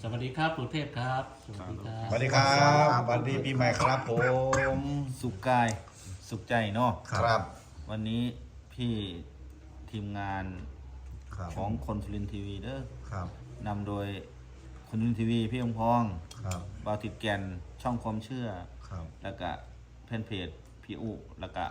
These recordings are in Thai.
สวัสดีครับปู่เทพครับ สวัสดีครับ สวัสดีครับสวัสดีปีใหม่ครับผมสุขกายสุขใจเนาะครับ วันนี้พี่ทีมงานครับของคนสุรินทร์ทีวีเด้อครับนำโดยคนสุรินทร์ทีวีพี่องพองครับบาวติดแกนช่องความเชื่อ ครับแล้วก็เพนเพจพี่อุแล้วก็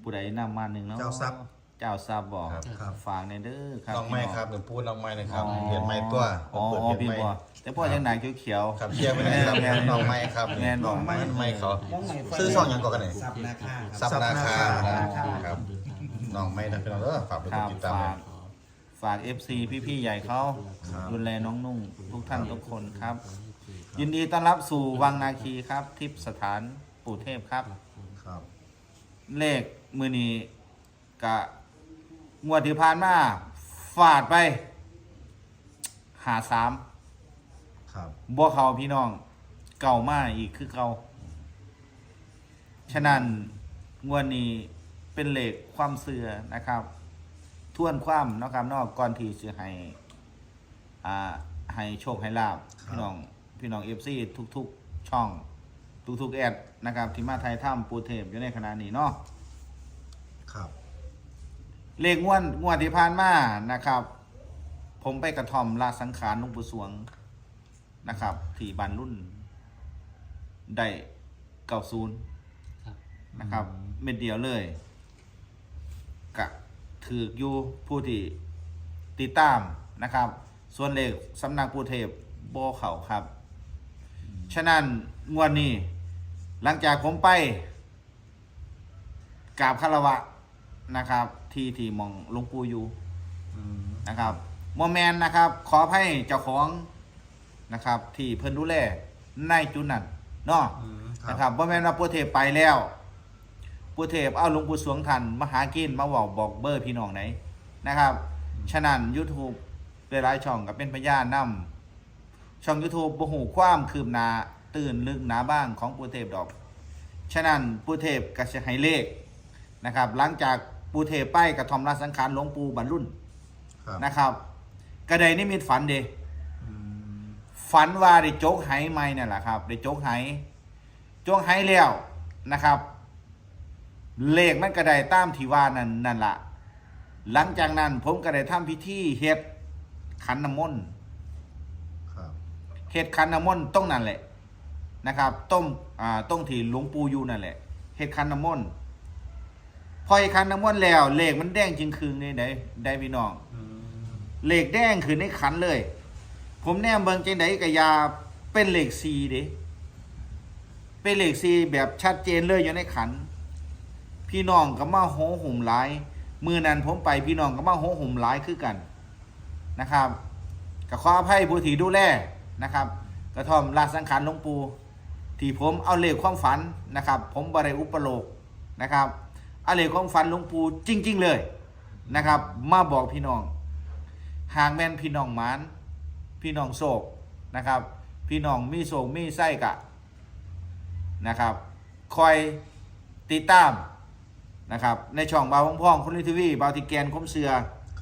ผู้ใดนำมาหนึ่งเนาะเจ้าทรัพย์ เจ้าทรัพย์บอกครับครับ ฝากในเด้อครับน้องไม้พี่ครับหนูพูดน้องไม้นะครับอ๋อเปลี่ยนไม้ตัวอ๋อเปิดอ๋อเปลี่พี่ยนบอไม้แต่พ่อยังหนังเขียวๆ ครับเชียร์ไปเลยครับแม่นน้องไม้ครับแม่นบอกน้องไม้ไม้เขาน้องใหม่ซื้อช่องหยังก่อนกันไหนซับนาคาครับ ซับนาคาซับนาคาครับน้องไม้นะพี่น้องเออฝากไปคกดรับติดตาม ฝากฝาก FC พี่ๆใหญ่เขาครับ ดูแลน้องนุ่งทุกท่านทุกคนครับ ยินดีต้อนรับสู่วังนาคีครับ ทิพย์สถานปู่เทพครับ ครับ เลขมือนี้กะ งวดที่ผ่านมาฟาดไปหาสามครับบัวเขาพี่น้อง เก่ามากอีกคือเก่าฉะนั้นงวดนี้เป็นเลขความเสื่อนะครับทวนความเนาะครับเนอกก่อนที่จะให้อ่าให้โชคให้ลาบพี่น้องพี่น้องเอฟซีทุก ๆ ช่อง ทุกๆแอดนะครับ ที่มาไทยถ้ำปูเทพอยู่ในขณะนี้เนาะครับ เลขงวดงวดที่ผ่านมานะครับ ผมไปกระท่อมลาสังขารหลุงปู่สวงนะครับ ที่บานรุ่น ได้เก่าศูนย์ครับ นะครับ เม็ดเดียวเลยกะถืออยู่ผู้ที่ติดตามนะครับ ส่วนเลขสำนักปูเทพโบเขาครับ ฉะนั้นงวดนี้ หลังจากผมไปกราบคารวะนะครับ ที่ที่หมองหลวงปู่อยู่อืมนะครับโมแมนนะครับ ขอให้เจ้าของนะครับ ที่เพิ่นดูแลในจุดนั้นเนาะอืมนะครับโมแมนว่าปู่เทพไปแล้วปู่เทพเอาหลวงปู่สวงทันมาหากินมาบอกบอกเบอร์พี่น้องไหนนะครับ ฉะนั้น YouTube หลายๆช่องก็เป็นพยานนํช่อง YouTube บ่ฮู้ความคืบหน้าตื่นลึกหนาบ้างของปู่เทพดอก ฉะนั้นปู่เทพก็จะให้เลขนะครับ หลังจาก ปู่เทพไปกระทอมราชสังขารหลวงปู่บรรลุนครับนะครับกระไดนิมิตฝันเดอืมฝันว่าได้โจกไหไหมเนี่ยแหละครับได้โจกไหโจกไหแล้วนะครับ เลขมันกระไดตามที่ว่านั่นนั่นละหลังจากนั้นผมก็ได้ทำพิธีเฮ็ดขันน้ำมนต์ ครับเฮ็ดขันน้ำมนต์ต้องนั่นแหละนะครับ ต้มอ่าต้องที่หลวงปู่อยู่นั่นแหละเฮ็ดขันน้ำมนต์ พอเฮ็ดขันน้ำมนต์แล้วเลขมันแดงจริงคืนนี่ได้ได้พี่น้องอืมเหล็กแดงคือในขันเลย ผมแนมเบิงจังไดกะยาเป็นเหล็กซีเด้เป็นเหล็กซีแบบชัดเจนเลยอยู่ในขัน พี่น้องก็มาโหห่มหลายมือนั้นผมไปพี่น้องก็มาโหห่มหลายคือกันนะครับก็ขออภัยผู้ที่ดูแลนะครับ กระท่อมราชสังขารหลวงปู่ที่ผมเอาเลขความฝันนะครับ ผมบริอุปโลกนะครับเอาเลขความฝันหลวงปู่จริง ๆ เลยนะครับ มาบอกพี่น้องหากแม่นพี่น้องหมาน พี่น้องโศกนะครับ พี่น้องมีโศกมีไส้กะนะครับ คอยติดตามนะครับ ในช่องบาวพองคนลิทีวีบาวติแกนคมเสือ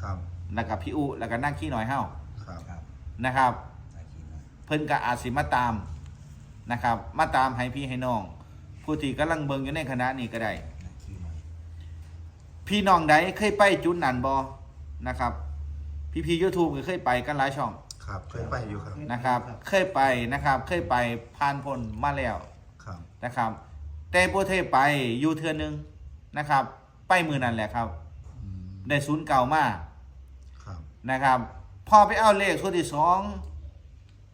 ครับแล้วกับพี่อุแล้วก็นั่งขี้หน่อยเฮ้าครับครับนะครับนาคีหน่อยเพิ่นก็อาจสิมาตามนะครับ มาตามให้พี่ให้น้อง ผู้ที่กำลังเบิ่งอยู่ในคณะนี้ก็ได้นาคีหน่อย พี่น้องใดเคยไปจุดนั้นบ่นะครับ พี่พี่ยูทูบก็เคยไปกันหลายช่องครับเคยไปอยู่ครับ นะครับ เคยไปนะครับ เคยไปผ่านพ้นมาแล้วครับนะครับ แต่โปรเทศไปอยู่เทือนึงนะครับ ไปมือนั่นแหละครับอืมได้ศูนย์เก่ามากครับนะครับพอไปเอาเลขส่วนที่สอง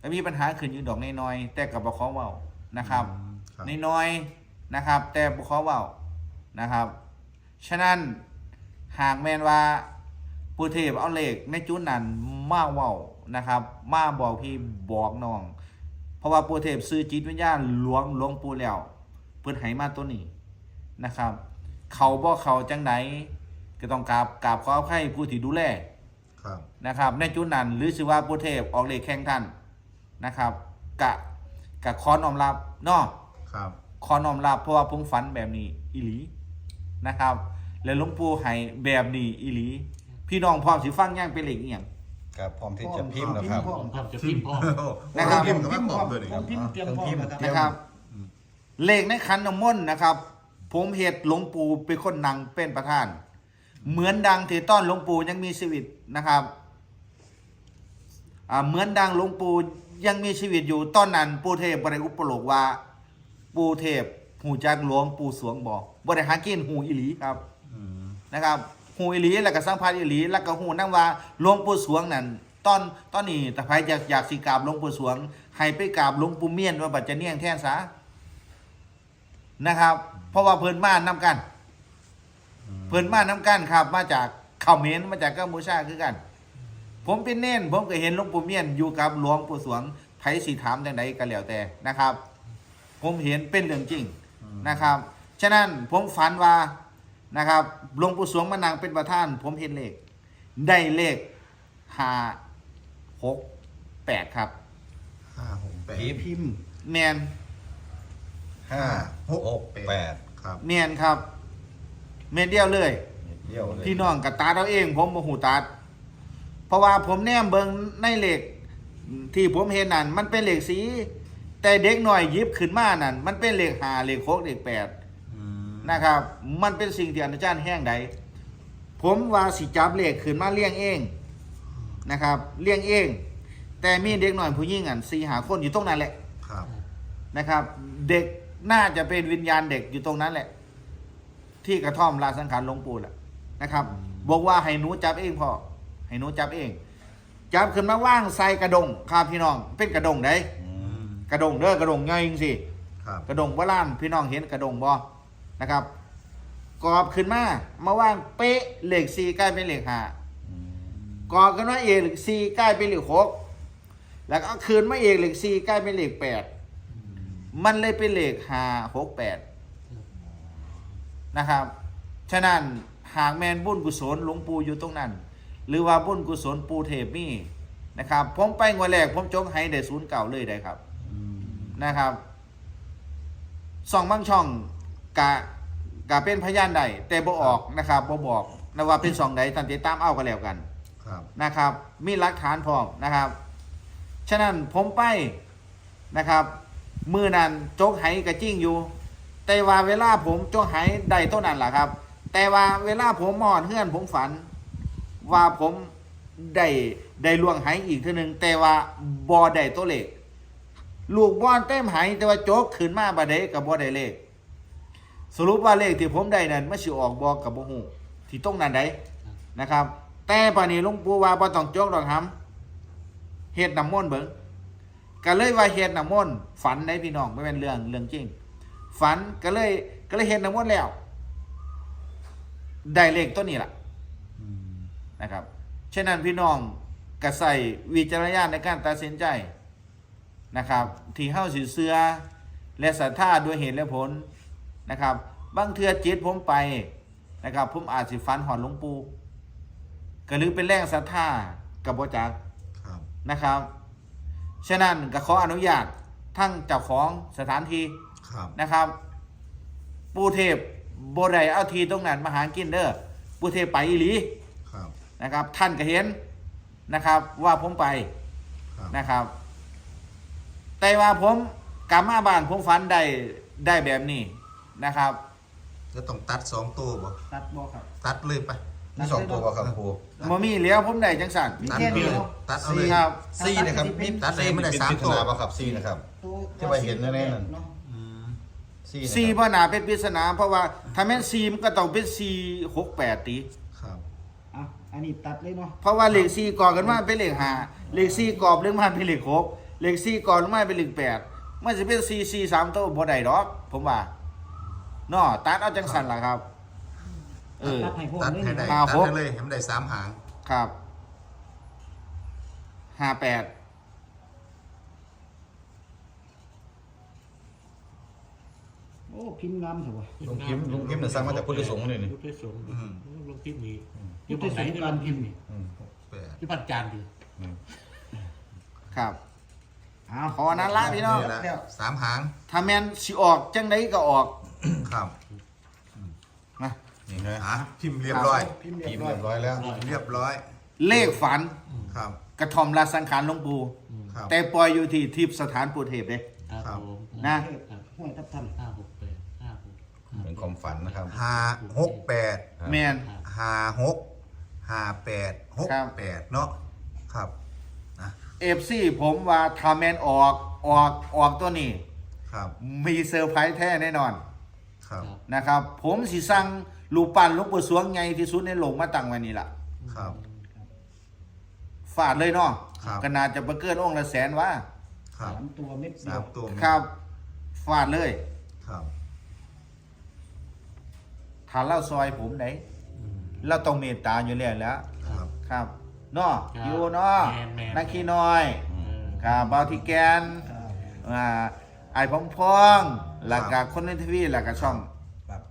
ก็มีปัญหาขึ้นอยู่ดอกน้อยๆแต่กับบ่ขอเว้านะครับอืมครับน้อยๆนะครับ แต่บ่ขอเว้านะครับ ฉะนั้นหากแมนว่าผู้เทพเอาเลขในจุดนั้นมาเว้านะครับ มาบอกพี่บอกน้อง เพราะว่าปู่เทพซื้อจิตวิญญาณหลวงหลวงปู่แล้วเพิ่นให้มาตัวนี้นะครับ เขาบ่เขาจังไดก็ต้องกราบกราบขออภัยผู้ที่ดูแลครับนะครับ ในจุดนั้นหรือสิว่าปู่เทพออกเลขแข่งท่านนะครับกะกะขอน้อมรับเนาะครับขอน้อมรับเพราะว่าผมฝันแบบนี้อีหลีนะครับ แล้วหลวงปู่ให้แบบนี้อีหลี พี่น้องพร้อมสิฟังอย่างเป็นเลขอีหยังกับพร้อมที่จะพิมพ์แล้วครับพร้อมครับจะพิมพ์พร้อม นะครับ พิมพ์กับพร้อมด้วยนี่ผมพิมพ์เตรียมพร้อมนะครับ นะครับ เลขในขันน้ำมนต์นะครับ ผมเหตุหลวงปู่เป็นคนนั่งเป็นประธาน เหมือนดังที่ต้อนหลวงปู่ยังมีชีวิตนะครับอ่าเหมือนดังหลวงปู่ยังมีชีวิตอยู่ตอนนั้นปู่เทพบริอุปโลกว่า ปู่เทพหูจักหลวงปู่สวงบอกบริหารกินหูอิหลีครับอืม นะครับหูอิหลีแล้วก็สังพาษอิหลีแล้วก็หูนั่งว่าหลวงปู่สวงนั่นตอนตอนนี้แต่ใครอยากอยากสิกราบหลวงปู่สวง ให้ไปกราบหลวงปู่เมียนว่าบัดจะเนียงแทนซะนะครับ เพราะว่าเพิ่นมานํกัน เพิ่นมานํกันครับ มาจากเขมรมาจากกัมพูชาคือกัน ผมเป็นเน้นผมก็เห็นหลวงปู่เมียนอยู่กับหลวงปู่สวงไผสิถามจังไดก็แล้วแต่นะครับ ผมเห็นเป็นเรื่องจริงนะครับ ฉะนั้นผมฝันว่า นะครับหลวงปู่สวงมานั่งเป็นประธาน ผมเห็นเลข ได้เลขห้าหกแปดครับ ห้าหกแปดพิมพ์พิมพ์แมนห้าหกแปดครับแมนครับแมนเดียวเลย เดียวเลยพี่น้องกับตาเราเอง ผมบ่หูตัด เพราะว่าผมแนมเบิงในเหล็กที่ผมเห็นนั่นมันเป็นเหล็กสี แต่เด็กหน่อยหยิบขึ้นมานั่นมันเป็นเหล็กหาเหล็กโคกเหล็กแปดอืม นะครับ มันเป็นสิ่งที่อาจารย์แห้งใดผมว่าสิจับเหล็กขึ้นมาเลี้ยงเองนะครับเลี้ยงเอง แต่มีเด็กหน่อยผู้หญิงอันสี่หาคนอยู่ตรงนั้นแหละครับนะครับ เด็กน่าจะเป็นวิญญาณเด็กอยู่ตรงนั้นแหละ ที่กระท่อมลาสังขารหลวงปู่แหละนะครับ บอกว่าให้หนูจับเองพ่อให้หนูจับเอง จับขึ้นมาว่างใส่กระดงครับพี่น้องเป็นกระดงไดอืมกระดงเด้อกระดงง่ายจริงสิครับกระดงว่าล้านพี่น้องเห็นกระดงบ่ นะครับกรอบขึ้นมามาว่างเป๊ะเหล็กสี่ใกล้เป็นเหล็กห้าอืมกรอบกันว่าเอกเหล็กสี่ใกล้เป็นเหล็กหกแล้วก็เอาคืนมาเอกเหล็กสี่ใกล้เป็นเหล็กแปดมันเลยเป็นเหล็กห้าหกแปดนะครับฉะนั้นหากแมนบุญกุศลหลวงปู่อยู่ตรงนั้น หรือว่าบุญกุศลปูเทพมีนะครับผมไปงวดแรกผมจงให้ได้ศูนย์เก่าเลยได้ครับอืมนะครับส่องบางช่อง กะกะเป็นพยานใดแต่บ่ออกนะครับบ่บอกนะว่าเป็นส่องใดท่านติดตามเอากันแล้วกันครับ นะครับ มีหลักฐานพร้อมนะครับ ฉะนั้นผมไปนะครับมือนั้นโจกไหกระจิ้งอยู่ แต่ว่าเวลาผมโจกไหได้เท่านั้นแหละครับ แต่ว่าเวลาผมมอนเฮือนผมฝัน ว่าผมได้ได้ล่วงไหอีกเทีนึง แต่ว่าบอได้ตัวเลขลูกบอลเต็มไหแต่ว่าโจกขึ้นมาบาเดกับบอได้เลข สรุปว่าเลขที่ผมได้นั้นไม่สิออกบอกกับบ่ฮู้ที่ตรงนั้นได้นะครับ แต่ปานนี้หลุงปู่ว่าบ่ต้องโจกดอกหำเฮ็ดน้ำมนต์เบิ่งก็เลยว่าเฮ็ดน้ำมนต์ฝันได้พี่น้องไม่เป็นเรื่องเรื่องจริง ฝันก็เลยก็เลยเฮ็ดน้ำมนต์แล้ว ได้เลขตัวนี้ล่ะนะครับฉะนั้นพี่น้องก็ใส่วิจารณญาณในการตัดสินใจนะครับ ที่เฮาสิเสือและศรัทธาด้วยเหตุและผล นะครับบางเทือจิตผมไปนะครับผมอาจสิฝันหอนหลวงปู่ก็หรือเป็นแรงศรัทธากับบ่จักครับนะครับ ฉะนั้นก็ขออนุญาตทั้งเจ้าของสถานที่ครับนะครับ ปูเทพโบได้เอาทีตรงนั้นมาหากินเด้อปูเทพไปอีหลีครับนะครับ ท่านก็เห็นนะครับ ว่าผมไปครับนะครับ แต่ว่าผมกลับมาบ้านผมฝันได้ได้แบบนี้ นะครับ แล้วต้องตัดสองตัวบ่ตัดบอกครับ ตัดเลยไปมีสองตัวป่ะครับครูมมีเหลี้ยวผมได้จังสันมีตัดแค่ไปนี้เลยเนาะตัดเอาเลยครับ ซีนะครับมีตัดเลยไม่ได้เป็นสามปริศตัวนาป่ะครับซีนะครับ ที่ว่าเห็นแน่ๆนั่นเนาะอืมซีนะซีครับพ่อหนาเป็นปริศนาเพราะว่าถ้าแม่นซีมันก็ต้องเป็นซีหกแปดตี ครับ อะอันนี้ตัดเลยเนาะเพราะว่าเลขซีก่อกันมาเป็นเลขห้าเลขซีกรอบเรื่องมาเป็นเลขหกเลขซีก่อนลงมาเป็นเลขแปดมันจะเป็นซีซีสามตัวบ่ได้ดอก ผมว่า เนาะตัดเอาจังสันล่ะครับ เออ ตัดให้พวกตัดนี้ให้ได้ห้าตัดหกให้เลยให้มันได้สามหางครับห้าแปดโอ้พิมพ์งามเถอะวะลุงพิมพ์ลุงพิมพ์เนี่ยสร้างมาจากพุทธสงฆ์นี่นี่พุทธสงฆ์อืมลงพิมพ์นี่อพุยู่ทตธรงไหนสงฆ์ที่กาลรงพิพิมมพ์พ์นี่อืมแปดที่พันจานดิอืมครับอ้าวขอนั้นละพี่น้องแหละสามหางถ้าแมนสิออกจังไดก็ออก ครับนะนี่ฮะอะพิมพ์เรียบร้อย พิมพ์เรีพิยมบพ์ร้อยเรียบร้อยแล้วเรียบร้อยเลขฝันครับ กระท่อมราชสังขารหลวงปู่อืมครับ แต่ปล่อยอยู่ที่ทิพย์สถานปู่เทพเด้ครับครับ ผมนะเทพห้วยทับทัน ห้าหกแปดห้าหกเป็นความฝันนะครับ ห้าหกแปดแมน ห้าหกห้าแปดหกครับ แปดเนาะครับเอฟซีผมว่าทาแมนออกออกออกตัวนี้ ครับ มีเซอร์ไพรส์แท้แน่นอนครับ นะครับ ผมสิสั่งรูปปั้นหลวงปู่สวงไงที่สุดในโลกมาตั้งไว้นี่ล่ะครับ ฟาดเลยเนาะครับขนาดจะประเกินองค์ละแสนว่า ครับ สามตัวเม็ดเดีสายวมตัวครับฟาดเลยครับ ถ้าเล่าซอยผมไหนเราต้องเมตตาอยู่แล้วแหล้ว ครับ ครับเนาะครับอยู่เนาะแมนแมนนักขี้น้อยเออครับเบาที่แกนครับอ่าไอ้พองพองๆแล้วก็คนในทีวีแล้วก็ช่องแบบ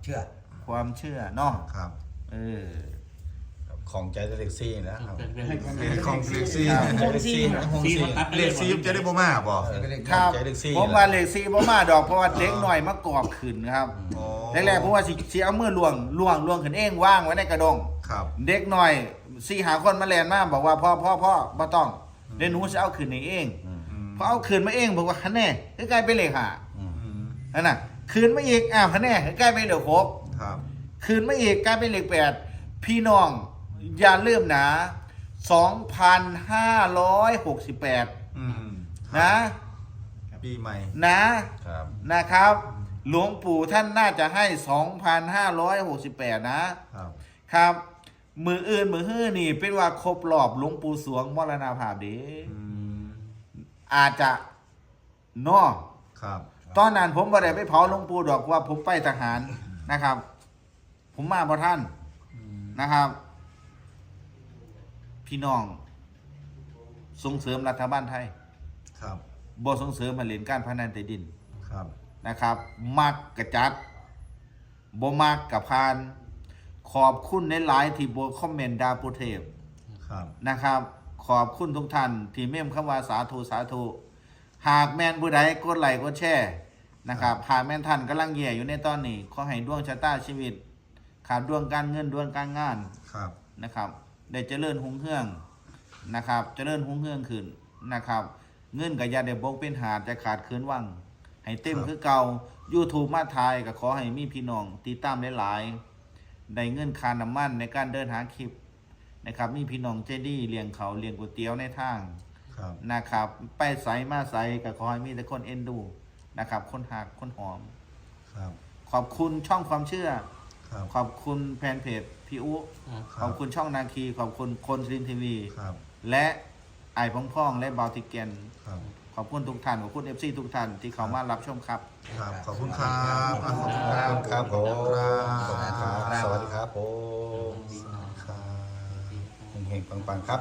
เชื่อความเชื่อเนาะครับ เออของใจเล็กซี่นะครับเป็นเป็นให้ความเลขของเลขซี่ครับใจเล็กซี่นะของซีซี่มาตัดเลขซี่จะได้บ่มาบ่ครับใจเล็กซี่ผมว่าเลขซีบ่มาดอกเพราะว่าเด็กหน่อยมากรอบขึ้นครับโอ้แรกๆผมว่าสิสิเอามือล่วงล่วงล่วงขึ้นเองว่างไว้ในกระดงครับเด็กหน่อยสี่หาคนมาแลนมาบอกว่าพ่อพ่อพ่อบ่ต้องเดี๋ยวหนูจะเอาขึ้นให้เองอืมพอเอาขึ้นมาเองบอกว่าฮันแน่คือกลายเป็นเลขหาอืมนั่นน่ะ คืนมาอีกอ้าวฮันแน่คือกลายเป็นเดี๋ยวครบครับคืนมาอีกกลายเป็นเลขแปดพี่น้องอย่าลืมนะ2,568อืมนะ ปีใหม่นะครับนะครับ หลวงปู่ท่านน่าจะให้2,568นะ ครับ ครับ มืออื่นมือฮื้อนี่ เป็นว่าครบรอบหลวงปู่สวงมรณภาพเด้อืมอาจจะเนอครับ ตอนนั้นผมบ่ได้ไปเผาหลวงปู่ดอกว่าผมไปทหารนะครับ ผมมาบ่ท่านอืมนะครับ พี่น้อง ส่งเสริมรัฐบาลไทยครับบ่ส่งเสริมให้เล่นการพนันใต้ดินครับนะครับมักกระจัดบ่มักกระพาน ขอบคุณในหลายๆที่บ่คอมเมนต์ดาปุเทพครับนะครับ ขอบคุณทุกท่านที่เมมคำว่าสาธุสาธุ หากแม่นผู้ใดกดไลค์กดแชร์นะครับหากแม่นท่านกำลังแย่อยู่ในตอนนี้ขอให้ดวงชะตาชีวิตขาดดวงการเงินดวงการงานครับนะครับ ได้เจริญหุ่งเฮืองนะครับ เจริญหุ่งเฮืองขึ้นนะครับ เงินกับยาเดบกเป็นหาดจะขาดคืนวังให้เต็มครับคือเก่า YouTube มาทายก็ขอให้มีพี่น้องติดตามหลายๆได้เงินคาน้ำมันในการเดินหาคลิปนะครับ มีพี่น้องเจดีเลี้ยงเขาวเลี้ยงก๋วยเตี๋ยวในทาง ครับ นะครับ ไปใสมาใสก็ขอให้มีแต่คนเอ็นดูนะครับ คนหักคนหอม ครับ ขอบคุณช่องความเชื่อ ครับ ขอบคุณแฟนเพจพี่อุครับคขรัอบคุณช่องนาคี ขอบคุณคนซินทีวี ครับ และไอ้พองพ่องและบาวติเกนครับ ขอบคุณทุกท่าน ขอบคุณเอฟซีทุกท่านที่เขามารับชมครับ ครับ ขอบคุณครับอะขอบคุณครับ ครับผมขอบคุณครับ สวัสดีครับผมครับเฮงๆปังๆครับ